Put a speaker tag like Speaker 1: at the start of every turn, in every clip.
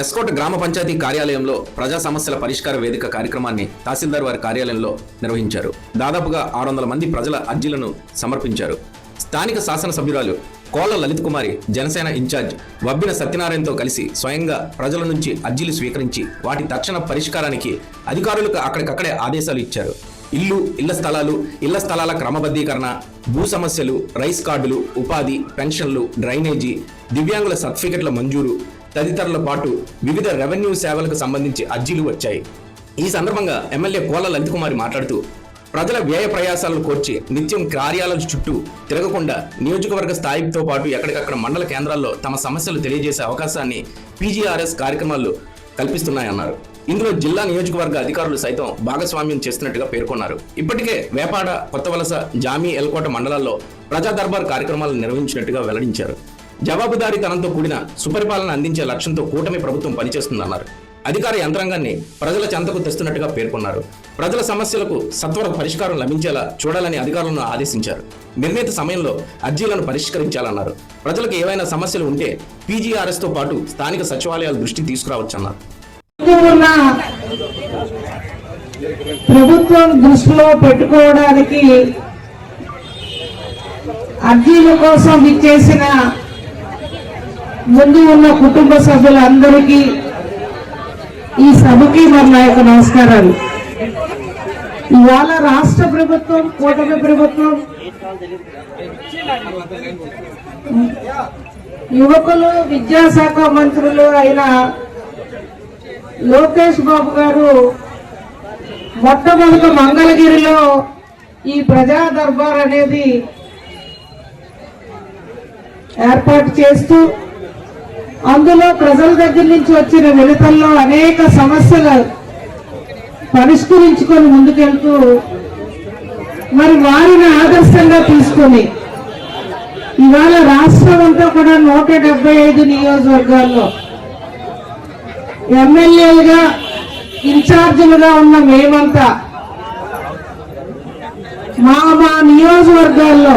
Speaker 1: ఎస్కోట్ గ్రామ పంచాయతీ కార్యాలయంలో ప్రజా సమస్యల పరిష్కార వేదిక కార్యక్రమాన్ని తహసీల్దార్ వారి కార్యాలయంలో నిర్వహించారు. దాదాపుగా ఆరు వందల మంది ప్రజల అర్జీలను సమర్పించారు. స్థానిక శాసనసభ్యురాలు కోళ్ళ లలిత్ కుమారి జనసేన ఇన్ఛార్జ్ వబ్బిన సత్యనారాయణతో కలిసి స్వయంగా ప్రజల నుంచి అర్జీలు స్వీకరించి వాటి తక్షణ పరిష్కారానికి అధికారులకు అక్కడికక్కడే ఆదేశాలు ఇచ్చారు. ఇల్లు ఇళ్ళ స్థలాలు ఇళ్ళ స్థలాల క్రమబద్ధీకరణ భూ సమస్యలు రైస్ కార్డులు ఉపాధి పెన్షన్లు డ్రైనేజీ దివ్యాంగుల సర్టిఫికెట్ల మంజూరు తదితరుల పాటు వివిధ రెవెన్యూ సేవలకు సంబంధించి అర్జీలు వచ్చాయి. ఈ సందర్భంగా ఎమ్మెల్యే కోల లలిత కుమారి మాట్లాడుతూ ప్రజల వ్యయ ప్రయాసాలను కోర్చి నిత్యం కార్యాలయాల చుట్టూ తిరగకుండా నియోజకవర్గ స్థాయితో పాటు ఎక్కడికక్కడ మండల కేంద్రాల్లో తమ సమస్యలు తెలియజేసే అవకాశాన్ని పీజీఆర్ఎస్ కార్యక్రమాలు కల్పిస్తున్నాయన్నారు. ఇందులో జిల్లా నియోజకవర్గ అధికారులు సైతం భాగస్వామ్యం చేస్తున్నట్టుగా పేర్కొన్నారు. ఇప్పటికే వేపాడ కొత్తవలస జామీ ఎల్కోట మండలాల్లో ప్రజా దర్బార్ కార్యక్రమాలు నిర్వహించినట్టుగా వెల్లడించారు. జవాబుదారీతనంతో కూడిన సుపరిపాలన అందించే లక్ష్యంతో కూటమి ప్రభుత్వం పనిచేస్తుందన్నారు. అధికార యంత్రాంగాన్ని ప్రజల చెంతకు తెస్తున్నట్టుగా పేర్కొన్నారు. ప్రజల సమస్యలకు సత్వర పరిష్కారం లభించేలా చూడాలని అధికారులను ఆదేశించారు. నిర్ణీత సమయంలో అర్జీలను పరిష్కరించాలన్నారు. ప్రజలకు ఏవైనా సమస్యలు ఉంటే పీజీఆర్ఎస్తో పాటు స్థానిక సచివాలయాల దృష్టి తీసుకురావచ్చన్నారు.
Speaker 2: ప్రభుత్వం దృష్టిలో పెట్టుకోవడానికి అర్జీల కోసం ఇచ్చేసిన ముందు ఉన్న కుటుంబ సభ్యులందరికీ ఈ సభకి మరి నా యొక్క నమస్కారాలు. ఇవాళ రాష్ట్ర ప్రభుత్వం కూటమి ప్రభుత్వం యువకులు విద్యాశాఖ మంత్రులు అయిన లోకేష్ బాబు గారు మొట్టమొదటి మంగళగిరిలో ఈ ప్రజా దర్బార్ అనేది ఏర్పాటు చేస్తూ అందులో ప్రజల దగ్గర నుంచి వచ్చిన విడతల్లో అనేక సమస్యలు పరిష్కరించుకొని ముందుకెళ్తూ మరి వారిని ఆదర్శంగా తీసుకొని ఇవాళ రాష్ట్రం అంతా కూడా నూట డెబ్బై ఐదు నియోజకవర్గాల్లో ఎమ్మెల్యేలుగా ఇన్ఛార్జీలుగా ఉన్న మేమంతా మా మా నియోజకవర్గాల్లో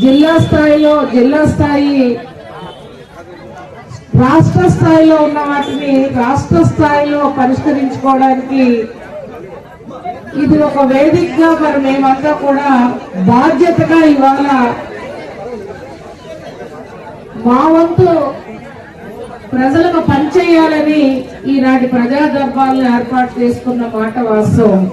Speaker 2: జిల్లా స్థాయిలో జిల్లా స్థాయి రాష్ట్ర స్థాయిలో ఉన్న వాటిని రాష్ట్ర స్థాయిలో పరిష్కరించుకోవడానికి ఇది ఒక వేదికగా మరి మేమంతా కూడా బాధ్యతగా ఇవాళ మా వంతు ప్రజలకు పనిచేయాలని ఈనాటి ప్రజా దర్బాలను ఏర్పాటు చేసుకున్న మాట వాస్తవం.